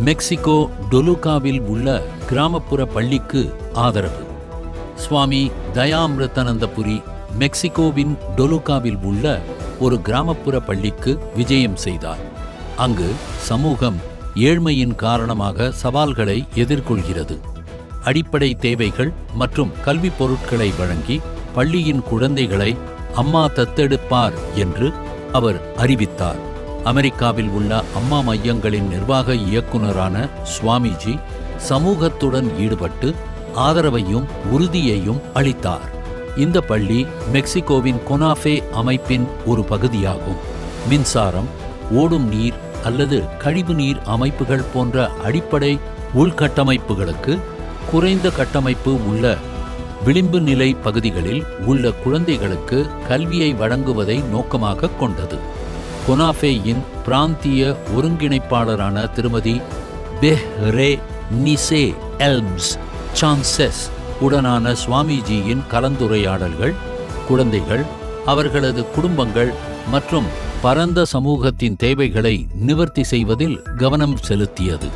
Mexico டொலுகாவில் உள்ள கிராமப்புற பள்ளிக்கு ஆதரவு. சுவாமி தயாமிருத்தானந்தபுரி மெக்சிகோவின் டொலுகாவில் உள்ள ஒரு கிராமப்புற பள்ளிக்கு விஜயம் செய்தார். அங்கு சமூகம் ஏழ்மையின் காரணமாக சவால்களை எதிர்கொள்கிறது. அடிப்படை தேவைகள் மற்றும் கல்விப் பொருட்களை வழங்கி பள்ளியின் குழந்தைகளை அம்மா தத்தெடுப்பார் என்று அவர் அறிவித்தார். அமெரிக்காவில் உள்ள அம்மா மையங்களின் நிர்வாக இயக்குனரான சுவாமிஜி சமூகத்துடன் ஈடுபட்டு ஆதரவையும் உறுதியையும் அளித்தார். இந்த பள்ளி மெக்சிகோவின் கொனாஃபே அமைப்பின் ஒரு பகுதியாகும். மின்சாரம் ஓடும் நீர் அல்லது கழிவுநீர் அமைப்புகள் போன்ற அடிப்படை உள்கட்டமைப்புகளுக்கு குறைந்த கட்டமைப்பு உள்ள விளிம்பு நிலை பகுதிகளில் உள்ள குழந்தைகளுக்கு கல்வியை வழங்குவதை நோக்கமாக கொண்டது. கொனாஃபேயின் பிராந்திய ஒருங்கிணைப்பாளரான திருமதி பெஹ்ரே நிசே எல்ம்ஸ் சான்செஸ் உடனான சுவாமிஜியின் கலந்துரையாடல்கள் குழந்தைகள் அவர்களது குடும்பங்கள் மற்றும் பரந்த சமூகத்தின் தேவைகளை நிவர்த்தி செய்வதில் கவனம் செலுத்தியது.